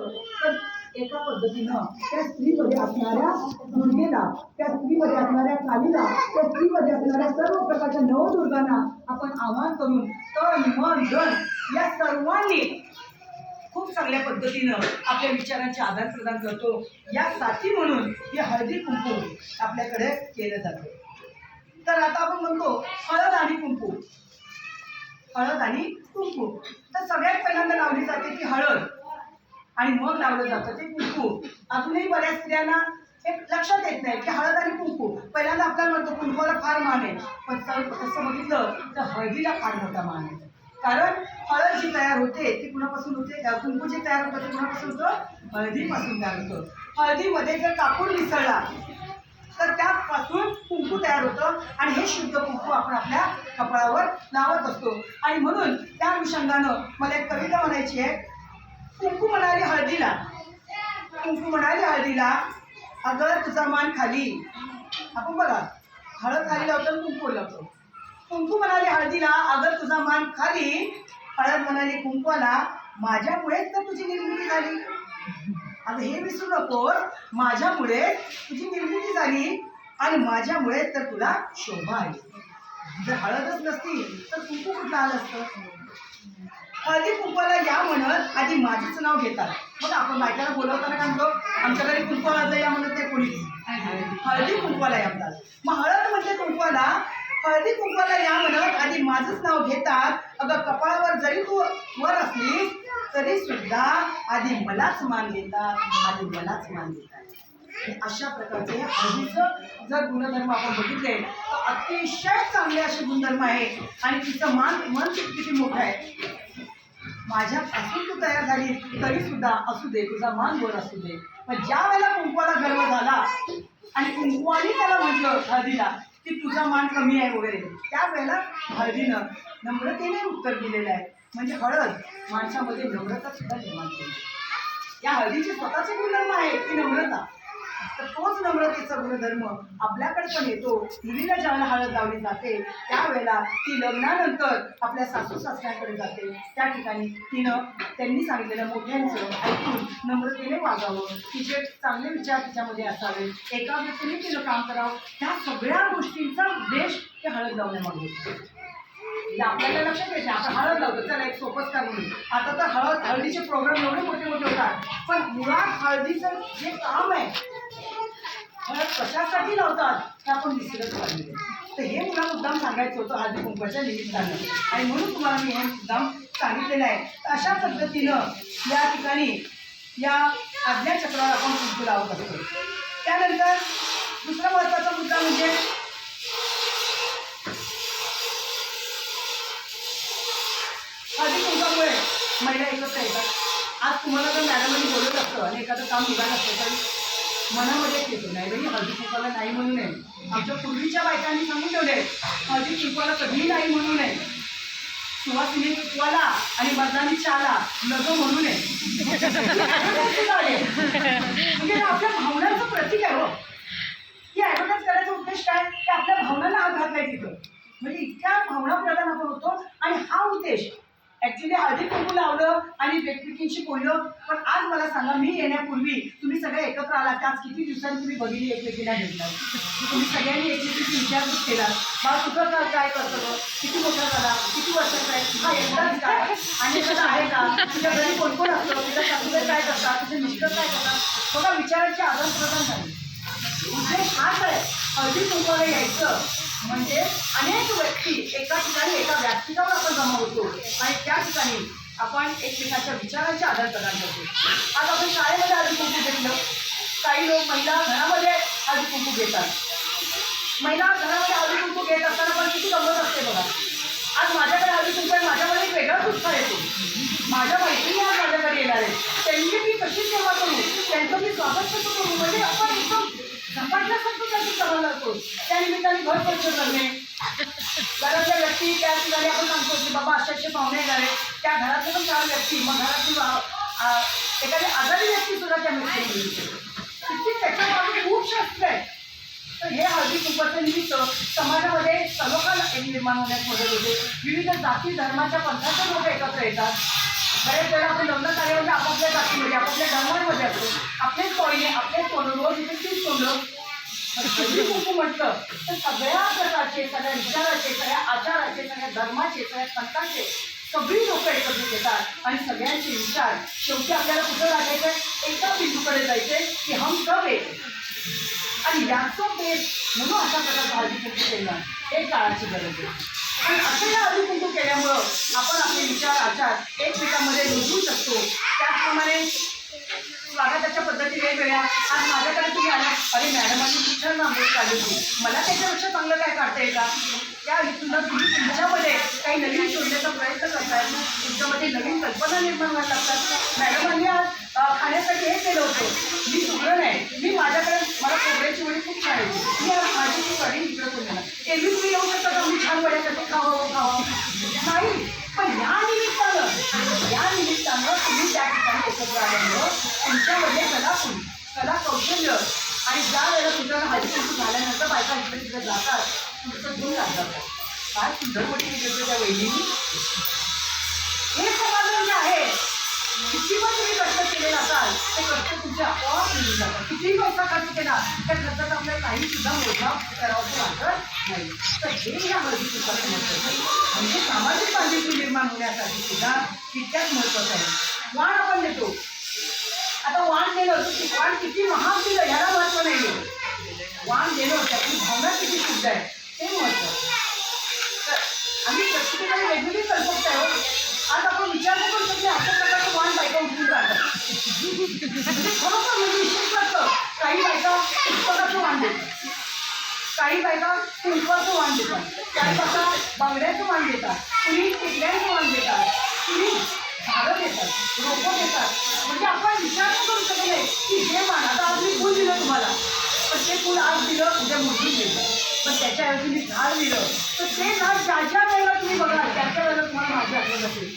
तर एका पद्धतीनं त्या स्त्रीमध्ये असणाऱ्या दुर्गेला त्या स्त्रीमध्ये असणाऱ्या कालीला त्या स्त्रीमध्ये असणाऱ्या सर्व प्रकारच्या नवदुर्गांना आपण आवाहन करून तन मन धन या सर्वांनी खूप चांगल्या पद्धतीनं आपल्या विचारांचे आदान प्रदान करतो. यासाठी म्हणून हे हळदी कुंकू आपल्याकडे केलं जातं. तर आता आपण म्हणतो हळद आणि कुंकू. हळद आणि कुंकू. तर सगळ्यात पहिल्यांदा लावली जाते ती हळद. आणि मग लावलं जातं ते कुंकू. अजूनही बऱ्याच स्त्रियांना हे लक्षात येत नाही की हळद आणि कुंकू. पहिल्यांदा आपल्याला म्हणतो कुंकूला फार मान आहे. पण तसं बघितलं तर हळदीला फार मोठा मान आहे. कारण हळद जी तयार होते ती कुणापासून होते? कुंकू जे तयार होतं ते कुणापासून होतं? हळदीपासून तयार होतं. हळदीमध्ये जर कापूर मिसळला तर त्यापासून कुंकू तयार होतं आणि हे शुद्ध कुंकू आपण आपल्या कपाळावर लावत असतो. आणि म्हणून त्या अनुषंगानं मला एक कविता म्हणायची आहे. कुंकू म्हणाली हळदीला. कुंकू म्हणाली हळदीला अगर तुझा मान खाली. आपण बघा हळद खाली लावतो कुंकू लावतो. कुंकू म्हणाली हळदीला अगर तुझा मान खाली हळद म्हणाली कुंकवाला माझ्यामुळेच तर तुझी निर्मिती झाली. आता हे विसरू नकोस. माझ्यामुळे तुझी निर्मिती झाली आणि माझ्यामुळे तर तुला शोभा आली. जर हळदच नसती तर कुंकू कुठला आलं असतं? हळदी कुंकवाला या म्हणत आधी माझंच नाव घेतात. मग आपण बायकाला बोलवताना काय म्हणतो आमच्या घरी कुंकवाला या म्हणत ते कोणीच. हळदी कुंकवाला या म्हणतात. मग हळद म्हणजे कुंकवाला हळदी कुंकवाला या म्हणत आधी माझंच नाव घेतात. अगं कपाळावर जरी तू वर असलीस तरी सुद्धा आधी मलाच मान देतात आधी मलाच मान देतात. अशा प्रकारचे हळदीचं जर गुणधर्म आपण बघितले तर अतिशय चांगले असे गुणधर्म आहे आणि तिचं मान मन किती मोठं आहे. माझ्यापासून तू तयार झाली तरी सुद्धा असू दे तुझा मान वर असू दे. पण ज्या वेळेला कुंकवाला गर्व झाला आणि कुंकवाने त्याला म्हटलं हळदीला की तुझा मान कमी आहे वगैरे त्यावेळेला हळदीनं नम्रतेने उत्तर दिलेलं आहे. म्हणजे हळद माणसामध्ये नम्रता सुद्धा निर्माण केली. या हळदीचे स्वतःचे गुणधर्म आहे ती नम्रता? तर तोच नम्रतेचा गुणधर्म आपल्याकडे पण येतो. मुलीला ज्यावेळेला हळद लावली जाते त्यावेळेला ती लग्नानंतर आपल्या सासू सासऱ्यांकडे जाते. त्या ठिकाणी तिनं त्यांनी सांगितलेलं मोठ्यांचं ऐकून नम्रतेने वागावं. तिचे चांगले विचार तिच्यामध्ये असावे. एका व्यक्तीने तिनं काम करावं. ह्या सगळ्या गोष्टींचा उद्देश ते हळद लावण्यामागे म्हणजे आपल्याला लक्षात येते आपण हळद लावतो. चला एक सोपंच कारण आता तर हळद हळदीचे प्रोग्राम एवढे मोठे मोठे होतात. पण मुळात हळदीचं जे काम आहे हळद कशासाठी लावतात हे आपण विसरत पाहिजे आहे. तर हे मला मुद्दाम सांगायचं होतं हळदी कुंकवाच्या निमित्तानं आणि म्हणून तुम्हाला मी हे मुद्दाम सांगितलेलं आहे. अशा पद्धतीनं या ठिकाणी या आज्ञाचक्रावर आपण कुंकू लावत असतो. त्यानंतर दुसरा महत्त्वाचा मुद्दा म्हणजे हळदी कुंकामुळे महिला एकत्र येतात. आज तुम्हाला जर मॅडमांनी बोलत असतं आणि एखादं काम निघालं असतं तर मनामध्ये येतो नाही. बाई हळदी कुंकवाला नाही म्हणू नये. आमच्या पूर्वीच्या बायकांनी सांगून ठेवले हळदी कुंकवाला कधीही नाही म्हणू नये. सुवासिनी कुंकवाला आणि मर्दानी चाला लग म्हणू नये. म्हणजे आपल्या भावनांचं प्रतीक आहे हो. की ॲडव्हर्टाईज करायचा उद्देश काय? की आपल्या भावनांना आघात नाही तिथं. म्हणजे इतक्या भावना प्रदान आपण होतो आणि हा उद्देश ऍक्च्युली हळदी कुंकू लावलं आणि एकमेकींशी बोललं. पण आज मला सांगा मी येण्यापूर्वी तुम्ही सगळे एकत्र आलात. आज किती दिवसांनी तुम्ही बघितली एकमेकीला भेटला तुम्ही सगळ्यांनी एकमेकीची विचारपूस केला बा तुझं का काय करतो किती मोठा झाला? किती वर्षाचा आहे? हा काय आणि कसं आहे का? तुझ्या घरी कोण कोण असतं? तुझ्या सासूबाई काय करतात? तुझे मिस्टर काय करतात? बघा विचारांची आदान प्रदान झाली. उद्देश हाच आहे. हळदी कुंकूला यायचं. म्हणजे अनेक व्यक्ती एका ठिकाणी एका व्यासपीठावर आपण जमा होतो आणि त्या ठिकाणी आपण एकमेकांच्या विचारांचे आदान प्रदान करतो. आज आपण शाळेमध्ये हळदी कुंकू घेतलं काही लोक महिला घरामध्ये हळदी कुंकू घेतात. महिला घरामध्ये आज कुंकू घेत असताना पण किती गमत असते बघा. आज माझ्याकडे हळदी कुंकू आहे माझ्यामध्ये एक वेगळाच उत्साह येतो. माझ्या मैत्रिणी आज माझ्याकडे येणार आहे त्यांची मी कशी सेवा करू? त्यांचं मी स्वागत कसं करू? म्हणजे आपण एकदम झपाटल्यासारखं त्यांची सवय लागतो. त्या निमित्ताने घर स्वच्छ करणे. घरातल्या व्यक्ती त्या ठिकाणी आपण सांगतो की बाबा असे पाहुणे येणार त्या घरातले पण चार व्यक्ती मग घरातील एखादी आजारी व्यक्ती सुद्धा त्या मिळते. किती त्याच्यामध्ये खूप शास्त्र आहे. तर हे हळदी कुंकवाचं निमित्त समाजामध्ये सलोखा निर्माण होण्यास मदत होते. विविध जाती धर्माच्या पंथाचे लोक एकत्र येतात. बऱ्याच वेळा आपण लग्न कार्यामध्ये आपापल्या जातीमध्ये आपापल्या धर्मांमध्ये असतो. आपलेच कॉईने आपलेच तोंड रोज इथे तीच तोंड. हळदी कुंकू म्हटलं तर सगळ्या प्रकारचे सगळ्या विचाराचे सगळ्या आचाराचे सगळ्या धर्माचे सगळ्या पंथाचे सगळी लोक एकत्रित येतात आणि सगळ्यांचे विचार शेवटी आपल्याला कुठं लागायचं एका बिंदूकडे जायचंय की हम सब एक. आणि याचं बेस म्हणून अशा प्रकारचं हळदी कुंकू केलं. हे काळाची गरज आहे. आणि असं या हळदी कुंकू केल्यामुळं आपण आपले विचार आचार एकमेकांमध्ये रुजू शकतो. त्याचप्रमाणे स्वागताच्या पद्धती वेगवेगळ्या. आज माझ्याकडे तुम्ही आला अरे मॅडमांनी खूप छान रांगोळी काढली होती मला त्याच्यापेक्षा चांगलं काय काढता येईल का? त्या तुला तुम्ही तुमच्यामध्ये काही नवीन शोधण्याचा प्रयत्न करताय तुमच्यामध्ये नवीन कल्पना निर्माण व्हायला लागतात. मॅडमांनी आज खाण्यासाठी हे केलं होतं. मी सुगरण नाही मी माझ्याकडे मला कोबऱ्याची वडी खूप छान येते. मी आज माझी ती कढी इकडं करून देणार. एरवी तुम्ही येऊ शकता का? मी छान वड्यासाठी खावं खावं. नाही पण या निमित्तानं या निमित्तानं तुम्ही त्या ठिकाणी एकत्र आल्यामुळं तुमच्यामध्ये कला कला कौशल्य आणि ज्या वेळेला तुझ्या हल्ली झाल्यानंतर बायका इकडे तिकडे जातात तुमचं गुण लागतात काय सुंदर मोठी केली त्या वैलीनी हे समाधान जे आहे किती पण तुम्ही कष्ट केलेला असाल ते कष्ट तुमचे आपोआप मिळून जातात. कितीही पैसा खर्च केला त्या खर्चात आपल्याला काही सुद्धा मोजमाप करावं लागत नाही. तर हे या हळदी कुंकाचं म्हणजे सामाजिक बांधिलकी निर्माण होण्यासाठी सुद्धा तितक्याच महत्त्वाचं आहे. वाण आपण देतो. आता वाण दिलं की वाण किती महाग दिलं ह्याला महत्त्व नाही वाण देणं त्याची भावना किती शुद्ध आहे ते महत्त्व. तर आम्ही प्रत्येकाने वेगवेगळी कल्पकता आहे हो. आज आपण विचार करू शकतो अशा प्रकारचं वाण बायका उठून जातात म्हणजे खरोखर म्हणजे विशेष करतं काही बायका पुस्तकाचं वाण देतात. काही बायका कुंकवाचं वाण देतात. काही बायका बांगड्याचं वाण देतात. कुणी टिकल्यांचं वाण देतात. कुणी झाडं देतात. रोपं देतात म्हणजे आपण विचार नाही करू शकत नाही की हे वाण आता आज मी फुल दिलं तुम्हाला पण ते फुल आज दिलं उद्या मुलगी दिलं पण त्याच्याऐवजी मी झाड दिलं तर ते झाड ज्या ज्या वेळेला तुम्ही बघाल त्या त्या वेळेला तुम्हाला माझी आठवण असेल.